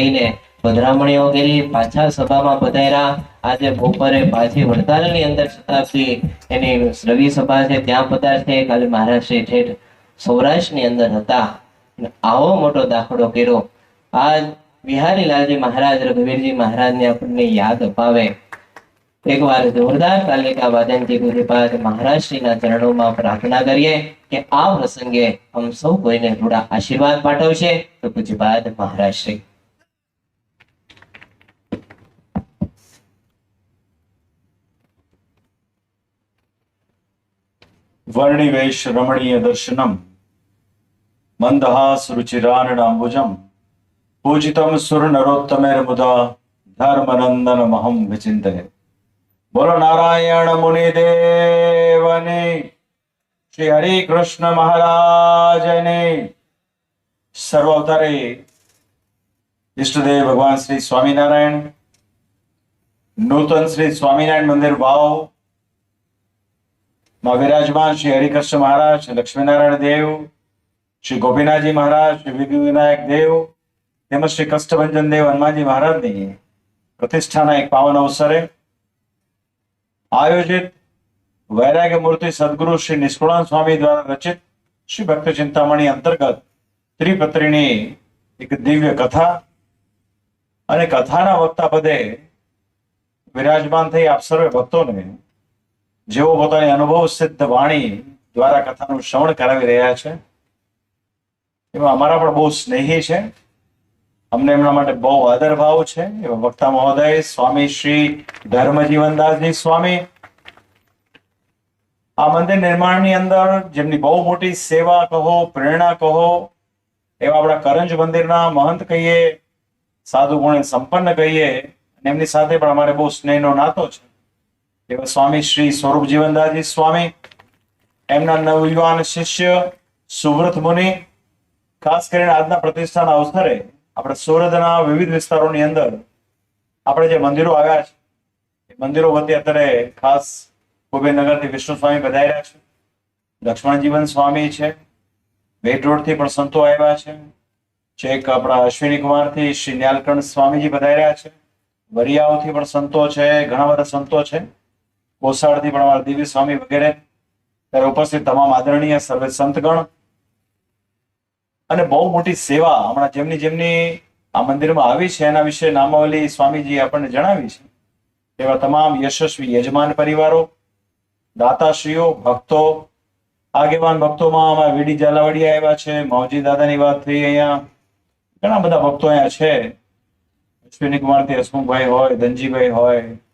લઈને પધરામણીઓ કરી પાછા સભામાં પધાર્યા. આજે બપોરે પાછી વડતાલની અંદર શતાબ્દી એની રવિ સભા છે, ત્યાં પધારશે. કાલે મહારાષ્ટ્ર ઠેઠ સૌરાષ્ટ્રની અંદર હતા. આવો મોટો દાખલો કર્યો. આજ બિહારીલાલજી મહારાજ, રઘુવીરજી મહારાજને આપણને યાદ અપાવે. એકવાર જોરદાર તાલિકા વાદનજી ગુરુપાદ મહારાષ્ટ્રીના ચરણોમાં પ્રાર્થના કરીએ કે આ પ્રસંગે હમ સૌ કોઈને થોડા આશીર્વાદ પાઠવશે. તો ગુજરાત મહારાષ્ટ્રી. વર્ણિવેશ રમણીય દર્શનમ મંદહાસ રુચિરાનડાંબુજમ પૂજિતમ સુર નરોત્તમેર મુદા ધર્મનંદન મહમ વિચિંતય બોલો નારાયણ મુનિ દેવને શ્રી હરિ કૃષ્ણ મહારાજને સર્વ અવતારે ઈષ્ટદેવ ભગવાન શ્રી સ્વામિનારાયણ નૂતન શ્રી સ્વામિનારાયણ મંદિર વાવ માં વિરાજમાન શ્રી હરિકૃષ્ણ મહારાજ, શ્રી લક્ષ્મીનારાયણ દેવ, શ્રી ગોપીનાથજી મહારાજ, શ્રી વિધિ વિનાયક દેવ, તેમજ શ્રી કષ્ટભંજન દેવ હનુમાનજી મહારાજની પ્રતિષ્ઠાના એક પાવન અવસરે આયોજિત વૈરાગ્ય મૂર્તિ સદગુરુ શ્રી નિષ્કુળાન સ્વામી દ્વારા રચિત શ્રી ભક્ત ચિંતામણી અંતર્ગત ત્રિપત્રીની એક દિવ્ય કથા અને કથાના વક્તા પદે વિરાજમાન થઈ આપ સર્વે ભક્તોને જેઓ પોતાની અનુભવ સિદ્ધ વાણી દ્વારા કથાનું શ્રવણ કરાવી રહ્યા છે એમાં અમારા પણ બહુ સ્નેહી છે. અમને એમના માટે બહુ આદર ભાવ છે. એવા વક્તા મહોદય, સ્વામી શ્રી ધર્મજીવનદાસજી સ્વામી, આ મંદિર નિર્માણની અંદર જેમની બહુ મોટી સેવા કહો, પ્રેરણા કહો, એવા આપણા કરંજ મંદિરના મહંત કહીએ, સાધુ ગુણે સંપન્ન કહીએ એમની સાથે પણ અમારે બહુ સ્નેહનો નાતો છે. એવા સ્વામી શ્રી સ્વરૂપ જીવનદાસજી સ્વામી, એમના નવયુવાન શિષ્ય સુવ્રત મુનિ, ખાસ કરીને આજના પ્રતિષ્ઠાના અવસરે આપણે સુરતના વિવિધ વિસ્તારોની અંદર આપણે જે મંદિરો આવ્યા છે, એ મંદિરો વતી અત્યારે ખાસ કુબેરનગરથી વિષ્ણુ સ્વામી પધાર્યા છે. લક્ષ્મણજીવન સ્વામી છે, બેટ રોડથી પણ સંતો આવ્યા છે છેક આપણા અશ્વિની કુમારથી શ્રી ન્યાલકંઠ સ્વામીજી પધાર્યા છે. વરિયાઓથી પણ સંતો છે, ઘણા બધા સંતો છે. કોસાળથી પણ દિવ્ય સ્વામી વગેરે ત્યારે ઉપસ્થિત તમામ આદરણીય સર્વે સંતગણ. અને બહુ મોટી સેવા હમણાં જેમની જેમની આ મંદિરમાં આવી છે, એના વિશે નામાવલી સ્વામીજી આપણને જણાવી છે. એવા તમામ યશસ્વી યજમાન પરિવારો, દાતાશ્રીઓ, ભક્તો, આગેવાન ભક્તોમાં અમારા વીડી ઝાલાવાડિયા આવ્યા છે, માવજી દાદાની વાત થઈ અહીંયા. ઘણા બધા ભક્તો અહીંયા છે. અશ્વિની કુમારથી હસમુખભાઈ હોય, ધનજીભાઈ હોય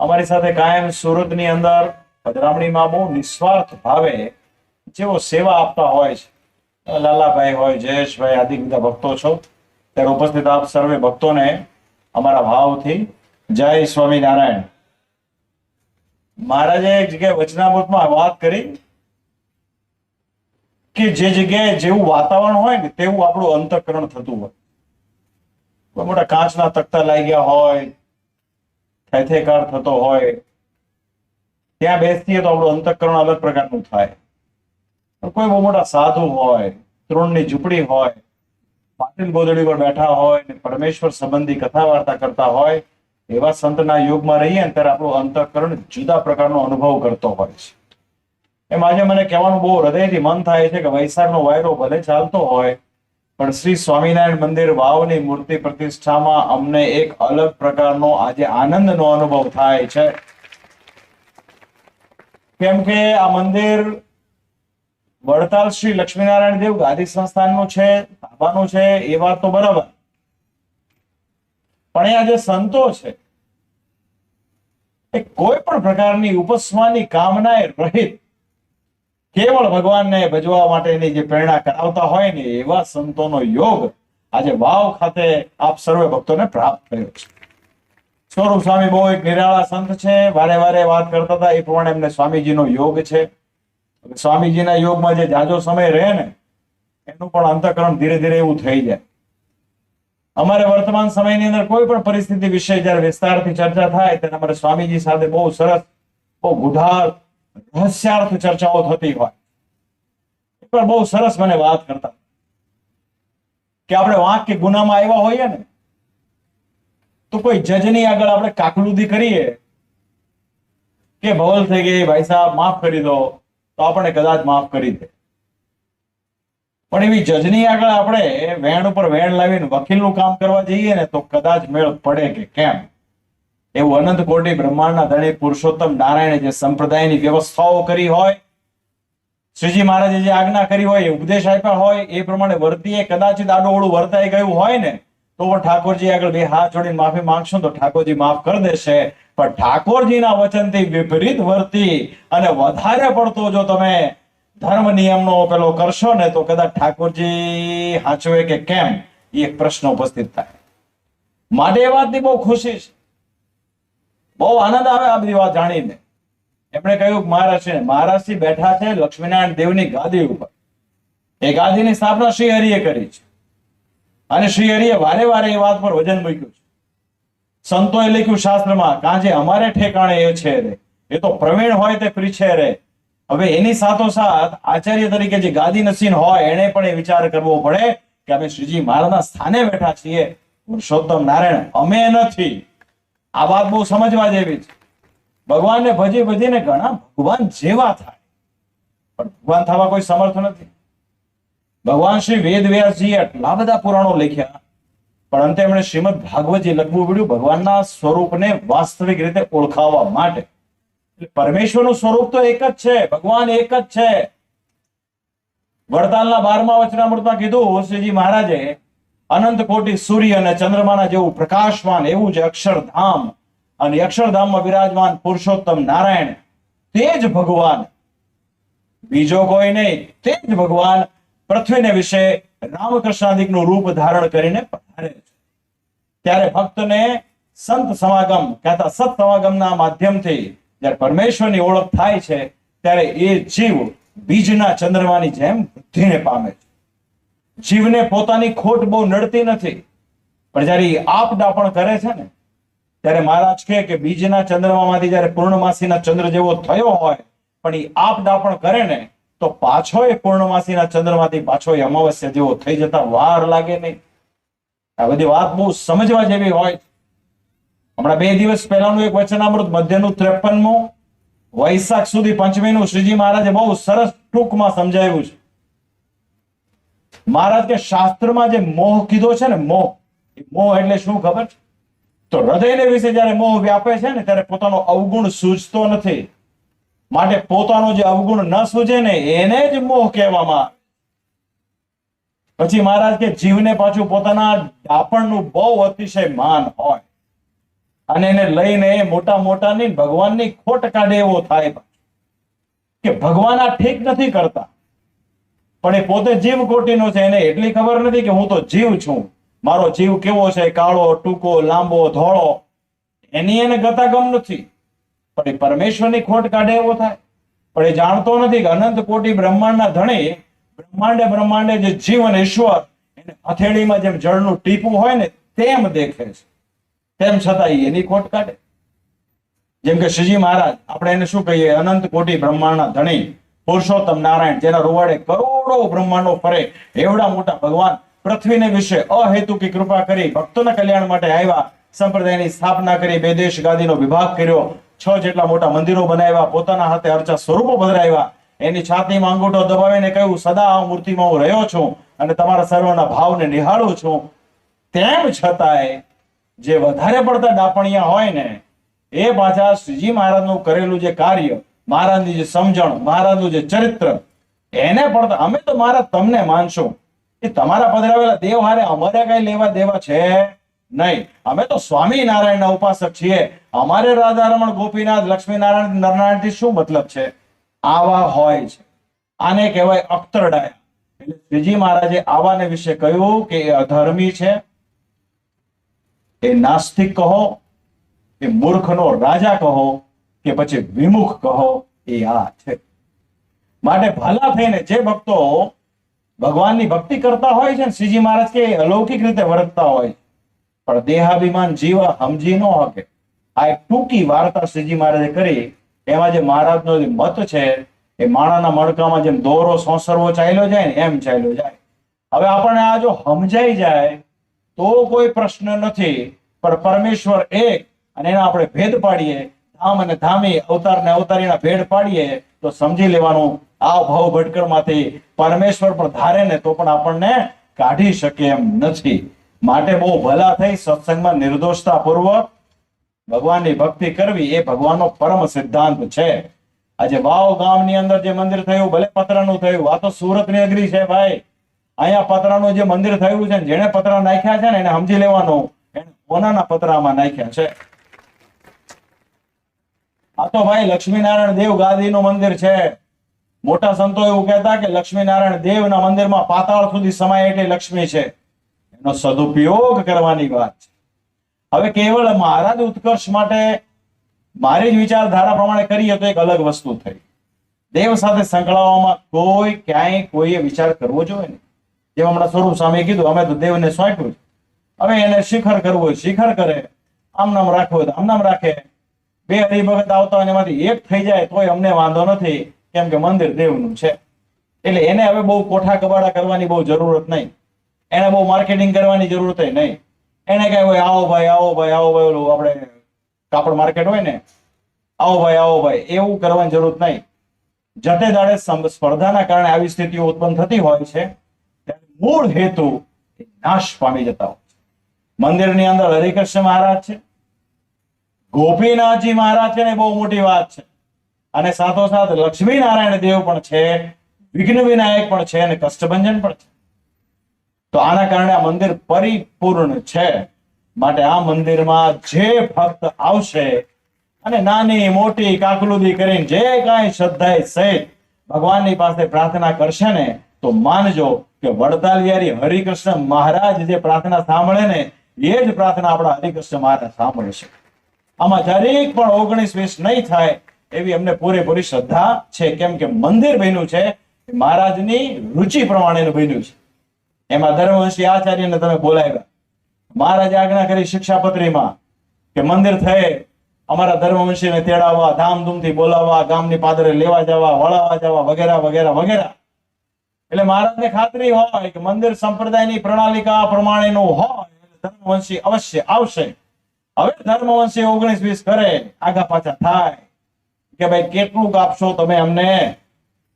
અમારી સાથે કાયમ સુરતની અંદર પધરામણીમાં બહુ નિસ્વાર્થ ભાવે જેઓ સેવા આપતા હોય છે. લાલાભાઈ હોય, જયેશભાઈ આદિ બધા ભક્તો છો. ત્યારે ઉપસ્થિત આપ સર્વે ભક્તોને અમારા ભાવથી જય સ્વામિનારાયણ. મહારાજે એક જગ્યાએ વચનામૃતમાં વાત કરી કે જે જગ્યાએ જેવું વાતાવરણ હોય ને તેવું આપણું અંતઃકરણ થતું હોય. મોટા કાચના તકતા લાગ્યા હોય થેથેકાર થતો હોય, ત્યાં બેસીએ તો આપણું અંતઃકરણ અલગ પ્રકારનું થાય. કોઈ બહુ મોટા સાધુ હોય, તૃણની ઝૂંપડી હોય, પાટીલ ગોદડી પર બેઠા હોય ને પરમેશ્વર સંબંધી કથા વાર્તા કરતા હોય, એવા સંતના યુગમાં રહીએ ને ત્યારે આપણું અંતઃકરણ જુદા પ્રકારનો અનુભવ કરતો હોય છે. એમ આજે મને કહેવાનું બહુ હૃદયથી મન થાય છે કે વૈશાખનો વાયરો ભલે ચાલતો હોય પણ શ્રી સ્વામિનારાયણ મંદિર વાવની મૂર્તિ પ્રતિષ્ઠામાં અમને એક અલગ પ્રકારનો આજે આનંદનો અનુભવ થાય છે. કેમ કે આ મંદિર વડતાલ શ્રી લક્ષ્મીનારાયણ દેવ ગાદી સંસ્થાનનું છે તાબાનું છે, એ વાત તો બરાબર. પણ અહીંયા જે સંતો છે. એ કોઈ પણ પ્રકારની ઉપસ્માની કામનાએ રહિત કેવળ ભગવાનને ભજવા માટેની જે પ્રેરણા કરાવતા હોય ને એવા સંતોનો યોગ આજે વાવ ખાતે આપ સર્વે ભક્તોને પ્રાપ્ત થયો છે. સ્વરૂપ સ્વામી બહુ એક નિરાળા સંત છે, વારે વારે વાત કરતા હતા, એ પ્રમાણે એમને સ્વામીજીનો યોગ છે. સ્વામીજીના યોગમાં જે જાજો સમય રહે ને, એનું પણ અંતઃકરણ ધીરે ધીરે એવું થઈ જાય. અમારે વર્તમાન સમયની અંદર કોઈ પણ પરિસ્થિતિ વિશે જયારે વિસ્તારથી ચર્ચા થાય, ત્યારે અમારે સ્વામીજી સાથે બહુ સરસ, બહુ ગુઢાર રહસ્યાર્થ ચર્ચાઓ થતી હોય. પણ બહુ સરસ મને વાત કરતા. કે આપણે વાંક ગુનામાં આવ્યા હોઈએ ને, તો કોઈ જજની આગળ આપણે કાકલુદી કરીએ. કે ભવલ થઈ ગઈ, ભાઈ સાહેબ, માફ કરી દો, તો આપણને કદાચ માફ કરી દે. પણ એવી જજની આગળ આપણે વેણ ઉપર વેણ લાવીને વકીલનું કામ કરવા જઈએ ને, તો કદાચ મેળ પડે કે કેમ? એવું અનંત કોટી બ્રહ્માંડના ધણી પુરુષોત્તમ નારાયણે જે સંપ્રદાયની વ્યવસ્થાઓ કરી હોય, શ્રીજી મહારાજે જે આજ્ઞા કરી હોય ઉપદેશ આપ્યા હોય, એ પ્રમાણે વર્તીએ કદાચિત આડોવડું વર્તાઈ ગયું હોય ને, તો પણ ઠાકોરજી આગળ બે હાથ જોડીને માફી માંગશો તો ઠાકોરજી માફ કરી દેશે. પણ ઠાકોરજીના વચનથી વિપરીત વર્તી અને વધારે પડતો જો તમે ધર્મ નિયમનો પેલો કરશો ને, તો કદાચ ઠાકોરજી હાચવે કે કેમ? એ પ્રશ્ન ઉપસ્થિત થાય. માટે એ વાતની બહુ ખુશી છે. બહુ આનંદ આવે આ બધી વાત જાણીને. એમણે કહ્યું મહારાજ મહારાજ મહારાજથી બેઠા છે લક્ષ્મીનારાયણ દેવની ગાદી ઉપર. એ ગાદીની સ્થાપના શ્રી હરિએ કરી છે. અને શ્રી હરિએ વારે વારે એ વાત પર વજન મૂક્યું છે. સંતોએ લખ્યું શાસ્ત્રમાં, કાંજે અમારે ઠેકાણે એ છે રે. એ તો પ્રવીણ હોય તે પીછે રે. હવે એની સાથોસાથ આચાર્ય તરીકે જે ગાદી નસીન હોય એને પણ એ વિચાર કરવો પડે કે અમે શ્રીજી મહારાજના સ્થાને બેઠા છીએ. પુરુષોત્તમ નારાયણ, અમે નથી. આ વાત બહુ સમજવા જેવી છે. ભગવાનને ભજી ભજીને ઘણા ભગવાન જેવા થાય. પણ ભગવાન થવા કોઈ સમર્થ નથી. ભગવાન શ્રી વેદ વ્યાસજીએ એટલા બધા પુરાણો લખ્યા, પણ અંતે એમણે શ્રીમદ ભાગવતજી લખવું પડ્યું ભગવાનના સ્વરૂપને વાસ્તવિક રીતે ઓળખાવવા માટે. પરમેશ્વરનું સ્વરૂપ તો એક જ છે, ભગવાન એક જ છે. વડતાલના બારમા વચનામૃતમાં કીધું, શ્રીજી મહારાજે અનંત કોટી સૂર્ય અને ચંદ્રમાના જેવું પ્રકાશમાન એવું જ અક્ષરધામ અને અક્ષરધામમાં વિરાજમાન પુરુષોત્તમ નારાયણ તે જ ભગવાન. બીજો કોઈ નહીં, તે જ ભગવાન પૃથ્વીને વિશે રામકૃષ્ણાદિકનું રૂપ ધારણ કરીને પધારે છે. ત્યારે ભક્તને સંત સમાગમ કહેતા સત સમાગમના માધ્યમથી જ્યારે પરમેશ્વરની ઓળખ થાય છે, ત્યારે એ જીવ બીજના ચંદ્રમાની જેમ વૃદ્ધિને પામે છે. જીવને પોતાની ખોટ બહુ નડતી નથી. પણ જ્યારે એ પણ કરે છે ને, ત્યારે મહારાજ કહે કે બીજના ચંદ્રમાંથી જયારે પૂર્ણમાસીના ચંદ્ર જેવો થયો હોય, પણ એ આપ પણ કરે ને, તો પાછો એ પૂર્ણમાસીના ચંદ્રમાંથી પાછો એ અમાવસ્યા જેવો થઈ જતા વાર લાગે નહીં. આ બધી વાત બહુ સમજવા જેવી હોય હમણાં બે દિવસ પહેલાનું એક વચનામૃત મધ્યનું ત્રેપનમું, વૈશાખ સુધી પંચમીનું શ્રીજી મહારાજે બહુ સરસ ટૂંકમાં સમજાવ્યું છે. મહારાજ કે શાસ્ત્રમાં જે મોહ કીધો છે ને, મોહ મોહ એટલે શું ખબર? છે તો હૃદયને વિશે જયારે મોહ વ્યાપે છે ને, ત્યારે પોતાનો અવગુણ સૂઝતો નથી. માટે પોતાનો જે અવગુણ ન સૂજે ને, એને જ મોહ કહેવામાં પછી મહારાજ કે જીવને પાછું પોતાના ડાપણનું બહુ અતિશય માન હોય. અને એને લઈને મોટા મોટાની ભગવાનની ખોટ કાઢે એવો થાય કે ભગવાન આ ઠીક નથી કરતા. પણ એ પોતે જીવ કોટીનો છે, એને એટલી ખબર નથી કે હું તો જીવ છું. મારો જીવ કેવો છે? કાળો, ટૂંકો, લાંબો, ધોળો. એની એને ગતાગમ નથી. પણ એ પરમેશ્વરની ખોટ કાઢે એવો થાય. પણ એ જાણતો નથી કે અનંત કોટી બ્રહ્માંડના ધણી બ્રહ્માંડે બ્રહ્માંડે જે જીવ અને ઈશ્વર એને હથેળીમાં જેમ જળનું ટીપું હોય ને તેમ દેખે છે. તેમ છતાં એની ખોટ કાઢે. જેમ કે શ્રીજી મહારાજ, આપણે એને શું કહીએ? અનંત કોટી બ્રહ્માંડના ધણી. પુરુષોત્તમ નારાયણ, જેના રૂવાડે કરોડો બ્રહ્માંડો ફરે, એવડા મોટા ભગવાન પૃથ્વીને વિશે અહેતુકી કૃપા કરી ભક્તોના કલ્યાણ માટે આવ્યા, સંપ્રદાયની સ્થાપના કરી, બે દેશ ગાદીનો વિભાગ કર્યો, છ જેટલા મોટા મંદિરો બનાવ્યા, પોતાના હાથે અર્ચા સ્વરૂપો બદલાવ્યા એની છાતીમાં અંગૂઠો દબાવીને કહ્યું, સદા આ મૂર્તિમાં હું રહ્યો છું અને તમારા સર્વના ભાવને નિહાળું છું. તેમ છતાંય જે વધારે પડતા ડાપણિયા હોય ને, એ પાછા શ્રીજી મહારાજનું કરેલું જે કાર્ય મહારાજની જે સમજણ મહારાજનું જે ચરિત્ર, એને પણ અમે તો મારા તમને માનશું. એ તમારા પધરાવેલા દેવ હારે અમારે કઈ લેવા દેવા છે નહીં. અમે તો સ્વામિનારાયણના ઉપાસક છીએ. અમારે રાધારમણ, ગોપીનાથ, લક્ષ્મીનારાયણ, નરનારાયણથી શું મતલબ છે? આવા હોય છે. આને કહેવાય અખ્તરડાયા. એટલે શ્રીજી મહારાજે આવાને વિશે કહ્યું કે એ અધર્મી છે. એ નાસ્તિક કહો, એ મૂર્ખનો રાજા કહો કે પછી વિમુખ કહો એ આ છે. માટે ભલા થઈને જે ભક્તો ભગવાનની ભક્તિ કરતા હોય છે શ્રીજી મહારાજ કે અલૌકિક રીતે વર્તતા હોય છે. પણ દેહાભિમાન જીવ સમજી ન હકે આ એક ટૂંકી વાર્તા શ્રીજી મહારાજે કરી. એમાં જે મહારાજનો જે મત છે, એ માણાના મણકામાં જેમ દોરો સોંસરવો ચાલ્યો જાય ને, એમ ચાલ્યો જાય. હવે આપણને આ જો સમજાઈ જાય, તો કોઈ પ્રશ્ન નથી. પણ પરમેશ્વર એક અને એના આપણે ભેદ પાડીએ ધામ અને ધામી અવતાર ને અવતારીના ભેડ પાડીએ તો સમજી લેવાનું, આ ભાવ ભટકણમાંથી પરમેશ્વર પણ ધારે ને તો પણ આપણને કાઢી શકે એમ નથી. માટે બહુ ભલા થઈ સત્સંગમાં નિર્દોષતા પૂર્વક ભગવાનની ભક્તિ કરવી એ ભગવાનનો પરમ સિદ્ધાંત છે. આજે વાવ ગામની અંદર જે મંદિર થયું, ભલે પતરાનું થયું, આ તો સુરતની અગરી છે ભાઈ. અહીંયા પતરાનું જે મંદિર થયું છે ને, જેણે પતરા નાખ્યા છે ને, એને સમજી લેવાનું. એને કોનાના પતરામાં નાખ્યા છે. આ તો ભાઈ લક્ષ્મીનારાયણ દેવ ગાદીનું મંદિર છે. મોટા સંતો એવું કહેતા કે લક્ષ્મીનારાયણ દેવના મંદિરમાં પાતાળ સુધી સમાય એટલે લક્ષ્મી છે. એનો સદુપયોગ કરવાની વાત છે. હવે કેવળ મારા જ ઉત્કર્ષ માટે મારી જ વિચારધારા પ્રમાણે કરીએ તો એક અલગ વસ્તુ થઈ. દેવ સાથે સંકળાવવામાં કોઈ ક્યાંય કોઈએ વિચાર કરવો જોઈએ ને જેમ હમણાં સ્વરૂપ સ્વામી કીધું, અમે તો દેવને સોંપ્યું હવે એને શિખર કરવું હોય, શિખર કરે. આમ નામ રાખવું હોય તો આમ નામ રાખે. બે હરિભગત આવતા હોય એમાંથી એક થઈ જાય તોય અમને વાંધો નથી, કેમ કે મંદિર દેવનું છે. એટલે એને હવે બહુ કોઠા કબાડા કરવાની બહુ જરૂરત નહીં. એને બહુ માર્કેટિંગ કરવાની જરૂરત નહીં. એને કઈ હોય, આવો ભાઈ આવો ભાઈ આવો ભાઈ ઓલું આપણે કાપડ માર્કેટ હોય ને, આવો ભાઈ આવો ભાઈ એવું કરવાની જરૂર નહીં. જતે દાડે સ્પર્ધાના કારણે આવી સ્થિતિઓ ઉત્પન્ન થતી હોય છે મૂળ હેતુ નાશ પામી જતા હોય છે. મંદિરની અંદર હરિકૃષ્ણ મહારાજ છે. ગોપીનાથજી મહારાજ છે ને બહુ મોટી વાત છે. અને સાથોસાથ લક્ષ્મી નારાયણ દેવ પણ છે, વિઘ્ન વિનાયક પણ છે અને કષ્ટભંજન પણ છે. તો આના કારણે આ મંદિર પરિપૂર્ણ છે. માટે આ મંદિરમાં જે ભક્ત આવશે અને નાની, મોટી, કાકલુદી કરીને જે કાંઈ શ્રદ્ધાએ સહિત ભગવાનની પાસે પ્રાર્થના કરશે ને, તો માનજો કે વડતાલિયારી હરિકૃષ્ણ મહારાજ જે પ્રાર્થના સાંભળે ને, એ જ પ્રાર્થના આપણા હરિકૃષ્ણ મહારાજ સાંભળે છે. આમાં જરીક પણ ઓગણીસ વીસ નહીં થાય એવી અમને પૂરેપૂરી શ્રદ્ધા છે. કેમ કે મંદિર બન્યું છે, મહારાજની રુચિ પ્રમાણેનું બન્યું છે. એમાં ધર્મવંશી આચાર્યને તમે બોલાવ્યા. મહારાજે આજ્ઞા કરી શિક્ષાપત્રીમાં કે મંદિર થયે, અમારા ધર્મવંશીને તેડાવવા, ધામધૂમથી બોલાવવા, ગામની પાદરે લેવા જવા, વળાવવા જવા, વગેરે વગેરે વગેરે. એટલે મહારાજને ખાતરી હોય કે મંદિર સંપ્રદાયની પ્રણાલિકા પ્રમાણેનું હોય ધર્મવંશી અવશ્ય આવશે. હવે ધર્મવંશી ઓગણીસ વીસ કરે, આગા પાછા થાય. કે ભાઈ, કેટલું આપશો તમે અમને?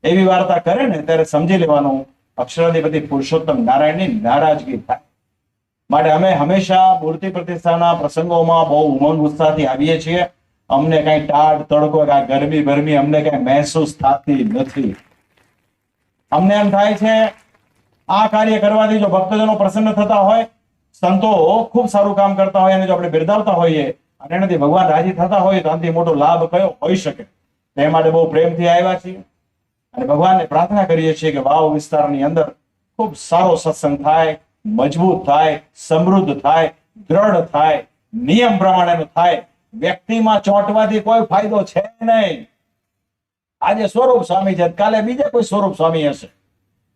એવી વાર્તા કરે ને, ત્યારે સમજી લેવાનું, અક્ષરાધિપતિ પુરુષોત્તમ નારાયણની નારાજગી થાય. માટે અમે હંમેશા મૂર્તિ પ્રતિષ્ઠાના પ્રસંગોમાં બહુ ઉમંગ ઉત્સાહથી આવીએ છીએ. અમને કઈ ટાઢ, તડકો, કાંઈ ગરમી ગરમી અમને કઈ મહેસૂસ થતી નથી. અમને એમ થાય છે, આ કાર્ય કરવાથી જો ભક્તજનો પ્રસન્ન થતા હોય સંતો ખૂબ સારું કામ કરતા હોય અને જો આપણે બિરદાવતા હોઈએ અને એનાથી ભગવાન રાજી થતા હોય, તો આનાથી મોટો લાભ કયો હોઈ શકે? તે માટે બહુ પ્રેમથી આવ્યા છીએ અને ભગવાનને પ્રાર્થના કરીએ છીએ કે વાવ વિસ્તારની અંદર ખૂબ સારો સત્સંગ થાય, મજબૂત થાય, સમૃદ્ધ થાય, દ્રઢ થાય, નિયમ પ્રમાણેનું થાય. વ્યક્તિમાં ચોંટવાથી કોઈ ફાયદો છે નહીં. આજે સ્વરૂપ સ્વામી છે, કાલે બીજા કોઈ સ્વરૂપ સ્વામી હશે.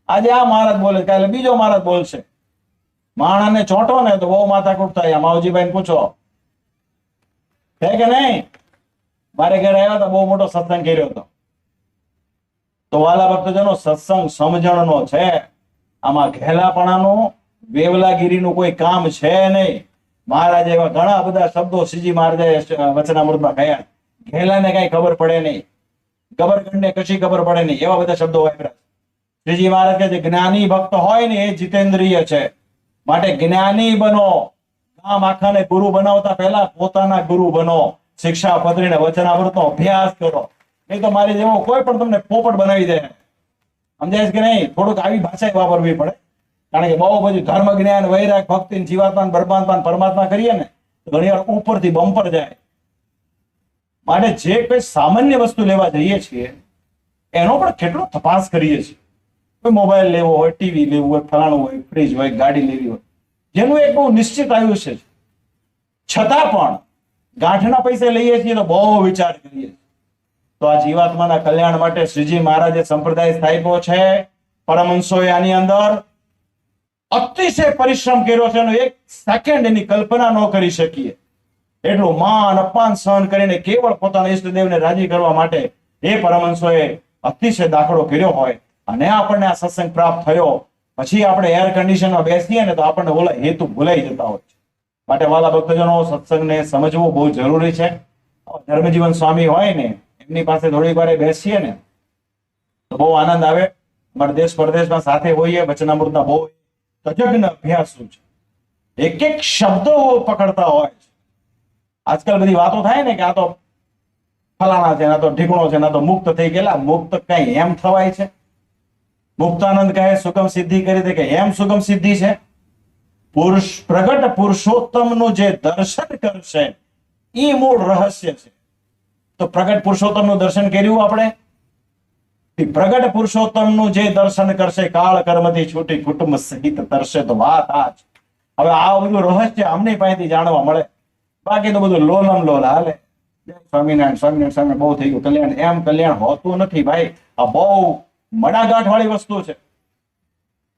આજે આ મહારાજ બોલે, કાલે બીજો મહારાજ બોલશે. માણસને ચોંટો ને તો બહુ માથાકૂટ થાય. માવજીભાઈ પૂછો. છે કે નહીં? મારે ઘરે આવ્યા તો બહુ મોટો સત્સંગ કર્યો હતો. તો વાલા ભક્તજનો, સત્સંગ સમજણનો છે. આમાં ઘેલાપણાનું, વેવલાગીરીનું કોઈ કામ છે નહીં. મહારાજ એવા ઘણા બધા શબ્દો શ્રીજી મહારાજે વચનામૃતમાં કહ્યા ઘેલાને કઈ ખબર પડે નહીં. ગબરગંડને કશી ખબર પડે નહીં. એવા બધા શબ્દો વાપર્યા શ્રીજી મહારાજ કે જે જ્ઞાની ભક્ત હોય ને એ જીતેન્દ્રિય છે. માટે જ્ઞાની બનો. ગામ આખાને ગુરુ બનાવતા પહેલા પોતાના ગુરુ બનો. શિક્ષા પત્રીને વચનામૃતનો અભ્યાસ કરો. નહીં તો મારી જેવો કોઈ પણ તમને પોપટ બનાવી દે. સમજાય કે નહીં? થોડુંક આવી ભાષા વાપરવી પડે. કારણ કે બહુ બધું ધર્મ જ્ઞાન, વૈરાગ, ભક્તિ જીવાત્મા પરમાત્મા પરમાત્મા કરીએ ને, તો ઘણી વાર ઉપરથી બમ્પર જાય. માટે જે કોઈ સામાન્ય વસ્તુ લેવા જઈએ છીએ, એનો પણ કેટલો તપાસ કરીએ છીએ. કોઈ મોબાઈલ લેવો હોય, ટીવી લેવું હોય, ફલાણું હોય, ફ્રીજ હોય, ગાડી લેવી હોય, જેનું એક બહુ નિશ્ચિત આયુષ્ય છે. છતાં પણ ગાંઠના પૈસે લઈએ છીએ તો બહુ વિચાર કરીએ તો આ જીવાત્માના કલ્યાણ માટે શ્રીજી મહારાજે સંપ્રદાય સ્થાપ્યો છે. પરમહંસોએ આની અંદર અતિશય પરિશ્રમ કર્યો છે એક સેકન્ડ એની કલ્પના ન કરી શકીએ. એટલું માન અપમાન સહન કરીને કેવળ પોતાના ઈષ્ટદેવને રાજી કરવા માટે એ પરમહંસોએ અતિશય દાખલો કર્યો હોય. અને આપણને આ સત્સંગ પ્રાપ્ત થયો. પછી આપણે એર કન્ડિશનમાં બેસીએ ને તો આપણને ઓલા હેતુ ભૂલાઈ જતા હોય છે. માટે વાલા ભક્તજનો, સત્સંગને સમજવું બહુ જરૂરી છે. ધર્મજીવન સ્વામી હોય ને, એમની પાસે થોડીક વાર બેસીએ ને, તો બહુ આનંદ આવે. અમારા દેશ પરદેશમાં સાથે હોઈએ, વચનામૃતના બહુ તજજ્ઞ અભ્યાસુ છે. એક એક શબ્દો પકડતા હોય છે. આજકાલ બધી વાતો થાય ને કે આ તો ફલાણા છે ના તો ઢીકણો છે ના તો મુક્ત થઈ ગયેલા. મુક્ત કઈ એમ થવાય છે? મુક્તાનંદ કહે, સુગમ સિદ્ધિ કરી દે. કે એમ સુગમ સિદ્ધિ છે? પુરુષ પ્રગટ પુરુષોત્તમનું જે દર્શન કરશે એ મૂળ રહસ્ય છે. તો પ્રગટ પુરુષોત્તમનું દર્શન કર્યું આપણે? પ્રગટ પુરુષોત્તમનું જે દર્શન કરશે, કાળ કર્મથી છૂટી કુટુંબ સહિત તરશે તો વાત આ છે હવે આ બધું રહસ્ય અમને પાસેથી જાણવા મળે. બાકી તો બધું લોલમ લોલ હાલે. સ્વામિનારાયણ સ્વામિનારાયણ સ્વામી બહુ થઈ ગયું. કલ્યાણ, એમ કલ્યાણ હોતું નથી ભાઈ. આ બહુ મડાગાંઠ વાળી વસ્તુ છે.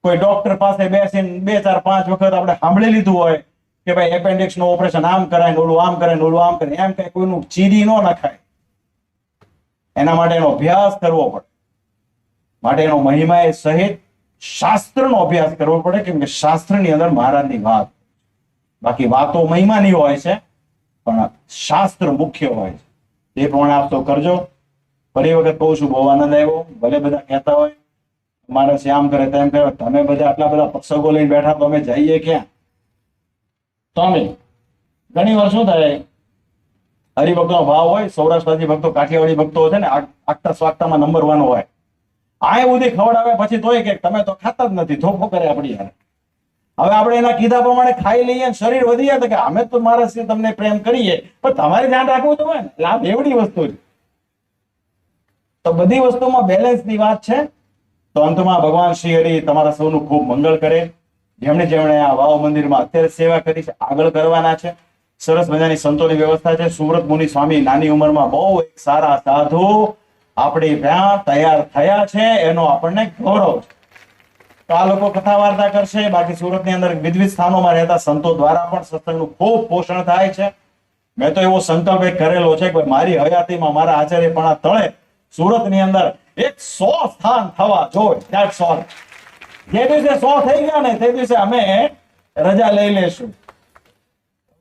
કોઈ ડોક્ટર પાસે બેસીને બે ચાર પાંચ વખત આપણે સાંભળી લીધું હોય કે ભાઈ એપેન્ડિક્સનું ઓપરેશન આમ કરાય ને ઓલું આમ કરે ને ઓલું આમ કરે એમ કઈ કોઈનું ચીરી ન નખાય. એના માટે એનો અભ્યાસ કરવો પડે. માટે એનો મહિમા એ સહિત શાસ્ત્રનો અભ્યાસ કરવો પડે, કેમ કે શાસ્ત્રની અંદર મહારાજની વાત બાકી વાતો મહિમાની હોય છે, પણ શાસ્ત્ર મુખ્ય હોય છે. એ પ્રમાણે આપ કરજો. ફરી વખત કહું છું, બહુ આનંદ આવ્યો. ભલે બધા કહેતા હોય છે આમ કરે તેમ કરે તમે બધા આટલા બધા પક્ષકો લઈને બેઠા, તો અમે જઈએ ક્યાં? તો અમે ઘણી વાર શું થાય, હરિભક્તનો ભાવ હોય, સૌરાષ્ટ્રવાદી ભક્તો, કાઠિયાવાડી ભક્તો છે ને આગ- આગતા સ્વાગતામાં નંબર વન હોય. આ બધી ખવડાવે પછી તોય કે તમે તો ખાતા જ નથી થોફો કરે આપણી યાર હવે આપણે એના કીધા પ્રમાણે ખાઈ લઈએ શરીર વધી જાય તો કે અમે તો મારા તમને પ્રેમ કરીએ, પણ તમારે ધ્યાન રાખવું તો હોય ને આ બેવડી વસ્તુ છે. તો બધી વસ્તુમાં બેલેન્સની વાત છે. તો અંતમાં ભગવાન શ્રી હરિ તમારા સૌનું ખૂબ મંગળ કરે. જેમણે જેમણે આ વાવ મંદિરમાં અત્યારે સેવા કરી છે, આગળ કરવાના છે. સરસ મજાની સંતોની વ્યવસ્થા છે. સુરત મુનિ સ્વામી નાની ઉંમરમાં બહુ એક સારા સાધુ આપણે ત્યાં તૈયાર થયા છે. એનો આપણને ગૌરવ છે. તો આ લોકો કથા વાર્તા કરશે. બાકી સુરતની અંદર વિવિધ સ્થાનોમાં રહેતા સંતો દ્વારા પણ સત્સંગનું ખૂબ પોષણ થાય છે. મેં તો એવો સંકલ્પ એક કરેલો છે કે મારી હયાતીમાં મારા આ તળે સુરતની અંદર એક સો સ્થાન થવા જોઈએ all. જે દિવસે સો થઈ ગયા ને તે દિવસે અમે રજા લઈ લેશું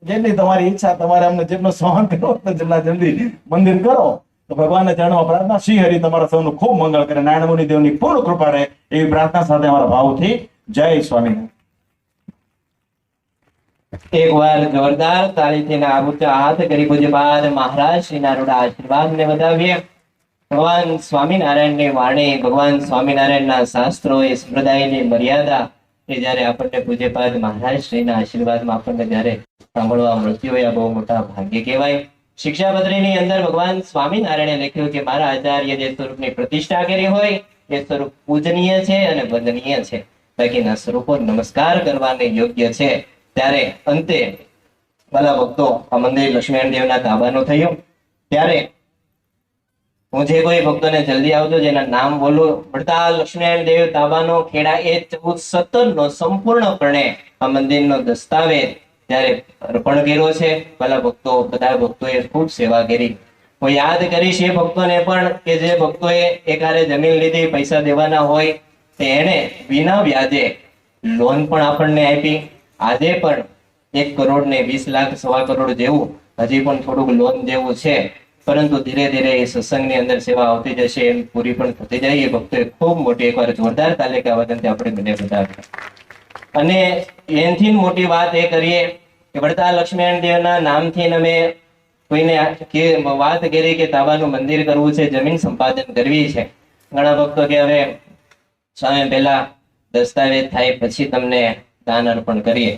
જેટલી તમારી ઈચ્છા, તમારે અમને જેટલો સહન કરો જેટલા જલ્દી મંદિર કરો. તો ભગવાનને ચરણમાં પ્રાર્થના, શ્રી હરિ તમારા સૌનું ખૂબ મંગળ કરે. નારાયણ મુનિ દેવની પૂર્ણ કૃપા રહે એવી પ્રાર્થના સાથે અમારા ભાવથી જય સ્વામિનારાયણ. એકવાર જોરદાર તાળીથી ના ઊંચા હાથ કરી પૂજ્યપાદ મહારાજ શ્રી નારોડા આશીર્વાદ ને વધાવીએ. ભગવાન સ્વામિનારાયણની વાણી ભગવાન સ્વામિનારાયણના શાસ્ત્રો એ સંપ્રદાયની મર્યાદા એ જ્યારે આપણને પૂજ્યપાદ મહારાજ શ્રીના આશીર્વાદમાં આપણને જ્યારે સાંભળવા મળતી હોય, આ બહુ મોટા ભાગ્ય કહેવાય. શિક્ષાપત્રીની અંદર ભગવાન સ્વામિનારાયણે લખ્યું કે, મારા આચાર્ય જે સ્વરૂપની પ્રતિષ્ઠા કરી હોય, એ સ્વરૂપ પૂજનીય છે અને વંદનીય છે. બાકીના સ્વરૂપો નમસ્કાર કરવાને યોગ્ય છે. ત્યારે અંતે ભલા ભક્તો, આ મંદિર લક્ષ્મીનારાયણ દેવના તાબાનું થયું. ત્યારે હું જે કોઈ ભક્તોને જલ્દી આવજો, જેના નામ બોલું પડતા લક્ષ્મીનારાયણ દેવ તાબાનો ખેડા, એ ચૌદ સત્તર નો સંપૂર્ણપણે આ મંદિરનો દસ્તાવેજ જ્યારે અર્પણ કર્યો છે ભલા ભક્તો, બધા ભક્તોએ ખૂબ સેવા કરી. હું યાદ કરીશ એ ભક્તોને પણ કે જે ભક્તોએ એકારે જમીન લીધી, પૈસા દેવાના હોય એને વિના વ્યાજે લોન પણ આપણને આપી. આજે પણ એક કરોડ ને વીસ લાખ, સવા કરોડ જેવું હજી પણ થોડુંક લોન જેવું છે. પરંતુ ધીરે ધીરે એ સત્સંગની અંદર સેવા આવતી જશે, એમ પૂરી પણ થતી જાય. એ ભક્તોએ ખૂબ મોટી એકવાર જોરદાર તાલિકા વદનથી આપણે બંને બધા. અને એનથી મોટી વાત એ કરીએ કે વડતાલ લક્ષ્મીનારાયણ દેવના નામથી અમે કોઈને કે વાત કરી કે તાબાનું મંદિર કરવું છે, જમીન સંપાદન કરવી છે. ઘણા ભક્તો કે હવે સ્વામી પહેલા દસ્તાવેજ થાય પછી તમને દાન અર્પણ કરીએ.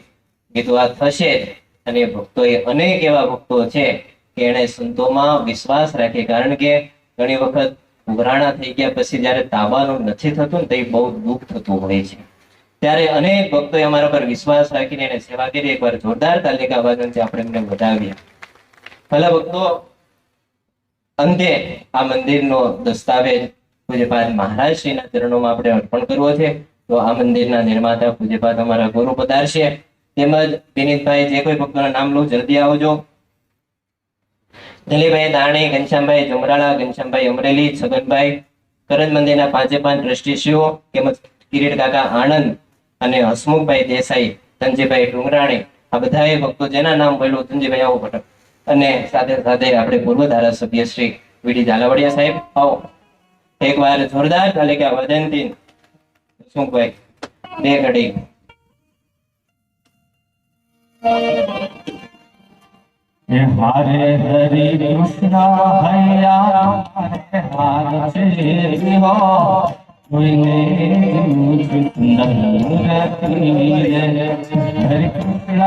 કીધું આ થશે અને ભક્તો એ અનેક એવા ભક્તો છે એણે સંતોમાં વિશ્વાસ રાખે કારણ કે ઘણી વખત ઉઘરાણા થઈ ગયા પછી જ્યારે તાબાનું નથી થતું ને બહુ દુઃખ થતું હોય છે. ત્યારે અનેક ભક્તોએ અમારા પર વિશ્વાસ રાખીને એને સેવા કરી. એકવાર જોરદાર તાલિકા વાદનથી આપણે એમને વધાવીએ. ભલા ભક્તો અંતે આ મંદિરનો દસ્તાવેજ પૂજ્યપાદ મહારાજ શ્રીના ચરણોમાં આપણે અર્પણ કરવો છે. તો આ મંદિરના નિર્માતા પૂજ્યપાદ અમારા ગુરુ પધારશે. તેમજ વિનીતભાઈ, જે કોઈ ભક્તોના નામ લો, જલ્દી આવજો. દિલીપભાઈ દાણી, ઘનશ્યામભાઈ જમરાળા ઘનશ્યામભાઈ અમરેલી, છગનભાઈ કરજ મંદિરના પાંચે પાંચ ટ્રસ્ટીશ્રીઓ તેમજ કિરીટ કાકા આણંદ અને હસમુખભાઈ દેસાઈ, ધનજીભાઈ ડુંગરાણી, આ બધાએ ભક્તો જેના નામ બોલ્યું ધનજીભાઈ આવો ભટક અને સાથે સાથે આપણે પૂર્વ ધારાસભ્ય શ્રી વીડી ઝાલાવાડિયા સાહેબ, આવો. એકવાર જોરદાર તાલિકા વદનથી હસમુખભાઈ, બે ઘડી. હે હરે હરે કૃષ્ણ હૈયા હરે હાર છે હો કોઈને મુझ સુંદર રતી રે હરે કૃષ્ણ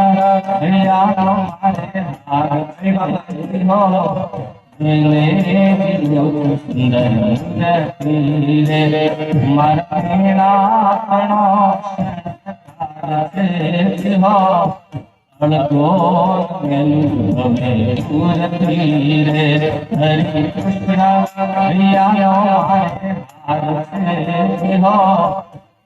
હૈયા હરે હાર છે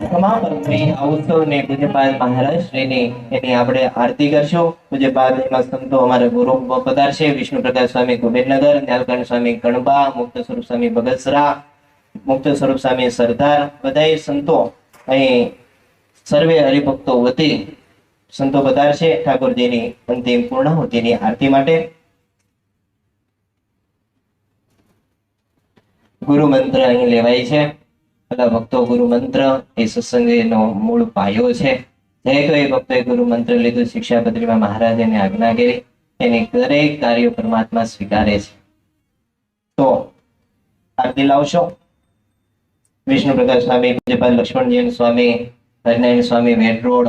સમાપન થઈ અવસરને પૂજ્યપાદ મહારાજ શ્રીની એની આપણે આરતી કરશું. પૂજ્યપાદ એમાં સંતો અમારા ગુરુ પધારશે. વિષ્ણુ પ્રકાશ સ્વામી કુબેરનગર, ન્યાલકંઠ સ્વામી ગણબા, મુક્ત સ્વરૂપ સ્વામી બગસરા મુક્ત સ્વરૂપ સ્વામી સરદાર. બધા સંતો અહીં સર્વે હરિભક્તો વતી સંતો પધારશે. ઠાકોરજીની અંતિમ પૂર્ણાહુતિની આરતી માટે. ગુરુ મંત્ર અહીં લેવાય છે. બધા ભક્તો ગુરુ મંત્ર એ સત્સંગનો મૂળ પાયો છે. જે ભક્તોએ ગુરુ મંત્ર લીધું, શિક્ષાપત્રીમાં મહારાજને આજ્ઞા કરી, એની દરેક કાર્યો પરમાત્મા સ્વીકારે છે. તો આરતી લાવશો. વિષ્ણુ પ્રકાશ સ્વામી પૂજ્યપાલ લક્ષ્મણજીન સ્વામી, હરિનારાયણ સ્વામી વેડ રોડ.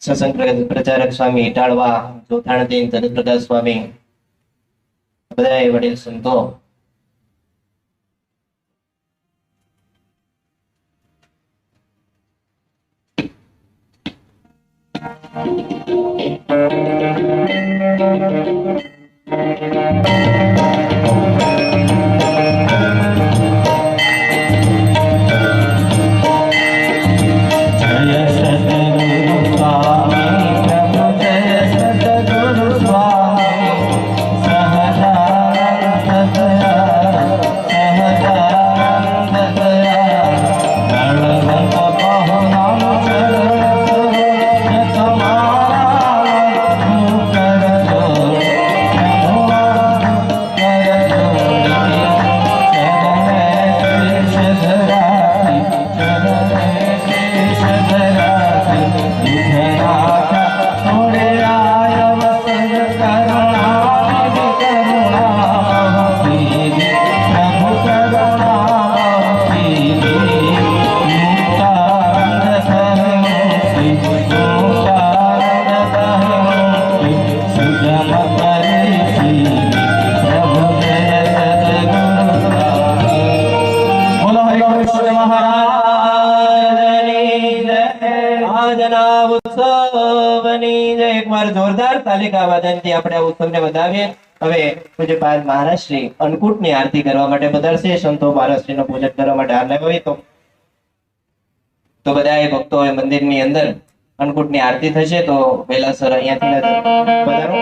સત્સંગ પ્રચારક સ્વામી ઇટાળવા જોથાણદીન જગતપ્રકાશ સ્વામી બધા એ વડીલ સંતો જય તાલિકા વાદનથી આપણે આ ઉત્સવને વધાવીએ. હવે પૂજ્યપાદ મહારાજશ્રી અન્નકૂટની આરતી કરવા માટે પધારશે. સંતો મહારાજશ્રીનું પૂજન કરવા માટે હાર હોય તો. તો બધા એ ભક્તો એ મંદિરની અંદર અન્નકૂટની આરતી થશે તો વહેલાસર અહીંયાથી પધારો.